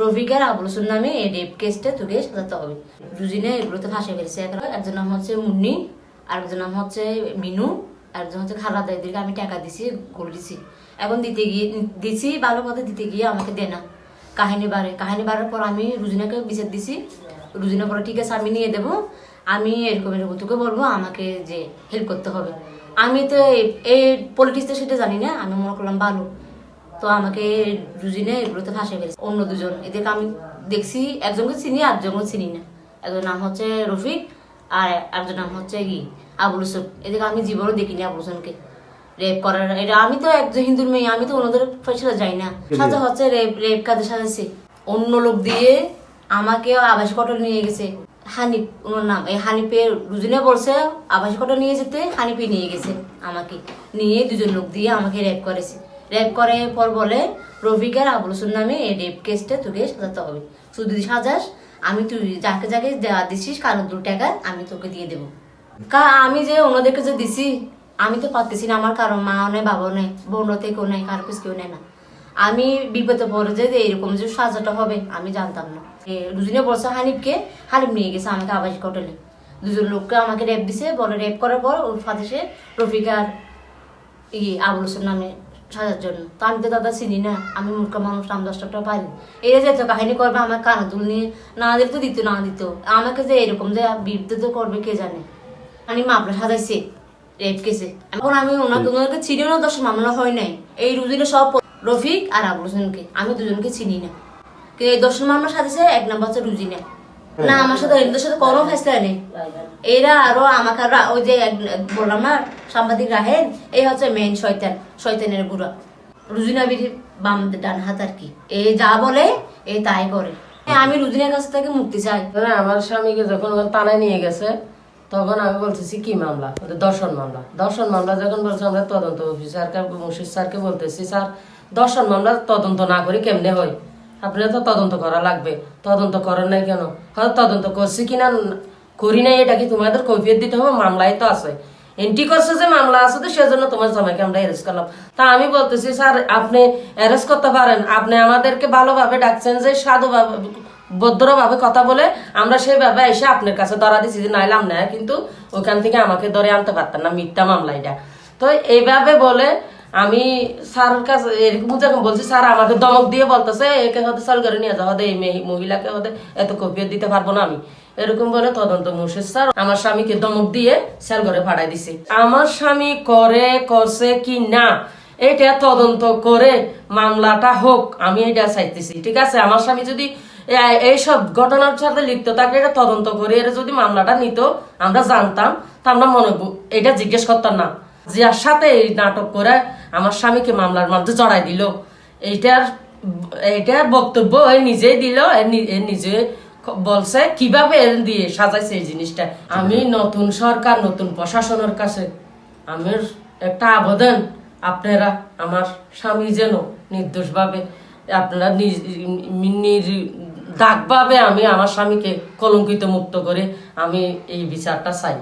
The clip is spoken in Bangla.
রফিকার আবুলসুর নামে এই রেপ কেসটা তোকে সাজাতে হবে। দুজনে এগুলোতে ফাঁসে ফেলছে একজন নাম হচ্ছে মুন্নি আর একজন নাম হচ্ছে মিনু আর একজন হচ্ছে খালা দাদিকে আমি টাকা দিছি, গোল দিছি। এখন দিতে গিয়ে, দিছি, ভালো কথা দিতে গিয়ে আমাকে দে না। কাহিনী বাড়ে। কাহিনী বাড়ার পর আমি রুজিনাকে বিচার দিছি। রুজিনা পরে ঠিক আছে, আমি নিয়ে দেবো। আমি এরকম এরকম, তোকে বলব, আমাকে যে হেল্প করতে হবে। আমি তো এই- এই পলিটিক্সটা সেটা জানি না। আমি মনে করলাম, ভালো। তো আমাকে দুজনে এগুলোতে ফাঁসে ফেলেছে। অন্য দুজন। এদেরকে আমি দেখছি একজনকে চিনি আর একজনকে চিনি না। একজন নাম হচ্ছে রফিক আর একজন নাম হচ্ছে কি? আবুল হোসেন। এদেরকে আমি জীবনে দেখিনি আবুল হোসেনকে। রেপ করার এটা আমি তো একজন হিন্দুর মেয়ে আমি তো অন্যদের ফেসলে যাই না। সাজা হচ্ছে রেপ রেপ কাজে সাজাইছে অন্য লোক দিয়ে আমাকে আবাস কটল নিয়ে গেছে। হানিফ ওনার নাম। এই হানিফের দুজনে বলছে আবাস কটল নিয়ে যেতে হানিফে নিয়ে গেছে আমাকে। নিয়ে দুজন লোক দিয়ে আমাকে রেপ করেছে। রেপ করে পর বলে, রফিকার আবুল নামে এই রেপ কেসটা তোকে সাজাতে হবে। তুই যদি সাজাস, আমি তুই যাকে যাকে দেওয়া দিছিস, কারও দু টাকা আমি তোকে দিয়ে দেবো। কা, আমি যে ওনাদেরকে যে দিছি, আমি তো পারতেছি না, আমার কারও মাও নেই, বাবাও নেই বোনতে কেউ নেই, কারও কিছু কেউ নেই না। আমি বিপদে পড়ে যে এরকম যে সাজাটা হবে, আমি জানতাম না। দুজনে বলছে, হানিফকে, হানিফ নিয়ে গেছে আমাকে আবাসিক হোটেলে। দুজন লোককে আমাকে রেপ দিছে, বলে রেপ করার পর ওর সে রফিকার ই আবুল নামে সাজার জন্য। তো আমি তো দাদা চিনি না আমি মূর্খ মানুষ নাম দশ টাকা পারি এরা যেত কাহিনী করবে আমার নিয়ে না দিলে তো দিত না দিত। আমাকে যে এরকম যে বিরুদ্ধে করবে কে জানে? আমি মামলা সাজাইছে রেপ কেসে। এখন আমি ওনাকে ওনাকে চিনি না দশ মামলা হয় নাই। এই রুজিনে সব রফিক আর আবুল হোসেনকে। আমি দুজনকে চিনি না। কে এই দশ মামলা সাজাইছে এক নম্বর হচ্ছে রুজিনা। না, আমার সাথে এদের সাথে কোনো ফেসলা নেই। এরা আরও আমাকে ওই যে বললাম না, সাংবাদিক রাহেন এই হচ্ছে মেইন শয়তান, শয়তানের গুড়া বাম ডান হাত আর কি। এ যা বলে, এ তাই করে। আমি রুজিনার কাছ থেকে মুক্তি চাই। আমার স্বামীকে যখন থানায় নিয়ে গেছে, তখন আমি বলতেছি, কি মামলা? দর্শন মামলা। দর্শন মামলা যখন বলছে, আমরা তদন্ত অফিসারকে মুর্শিদ স্যারকে বলতেছি, স্যার, দর্শন মামলা তদন্ত না করি কেমনে হয়? আপনার তো তদন্ত করা লাগবে। তদন্ত করেন নাই কেন? হয়তো তদন্ত করছি কিনা করি নাই এটা কি তোমাদের কৈফিয়ত দিতে হবে? মামলায় তো আছে। এন্ট্রি করছে যে মামলা আছে তো সেজন্য তোমার জামাইকে আমরা অ্যারেস্ট করলাম। তা আমি বলতেছি, স্যার, আপনি অ্যারেস্ট করতে পারেন। আপনি আমাদেরকে ভালোভাবে ডাকছেন যে সাধুভাবে, ভদ্রভাবে কথা বলে আমরা সেইভাবে এসে আপনার কাছে ধরা দিছি যে নাইলাম না কিন্তু ওখান থেকে আমাকে ধরে আনতে পারতাম না মিথ্যা মামলা এটা। তো এইভাবে বলে আমি স্যারের কাছে এরকম যখন বলছি, স্যার, আমাকে দমক দিয়ে বলতেছে, একে হতে সাল করে নিয়ে যাওয়া হতে এই মেয়ে, মহিলাকে হতে এত কপিয়ে দিতে পারব না আমি। এরকম বলে তদন্ত মুর্শিদ স্যার, আমার স্বামীকে দমক দিয়ে সেল করে ফাটাই দিছে। আমার স্বামী করে, করছে কি না, এটা তদন্ত করে মামলাটা হোক, আমি এটা চাইতেছি, ঠিক আছে? আমার স্বামী যদি এইসব ঘটনার সাথে লিপ্ত থাকলে এটা তদন্ত করে এটা যদি মামলাটা নিত, আমরা জানতাম, তা আমরা মনে এটা জিজ্ঞেস করতাম না। যার সাথে এই নাটক করে আমার স্বামীকে মামলার মধ্যে জড়াই দিল। এইটার এইটার বক্তব্য এ নিজেই দিল নিজে বলছে কীভাবে দিয়ে সাজাইছে এই জিনিসটা। আমি নতুন সরকার, নতুন প্রশাসনের কাছে আমার একটা আবেদন, আপনারা আমার স্বামী যেন নির্দোষভাবে আপনারা দাগভাবে আমি আমার স্বামীকে কলঙ্কিত মুক্ত করে আমি এই বিচারটা চাই।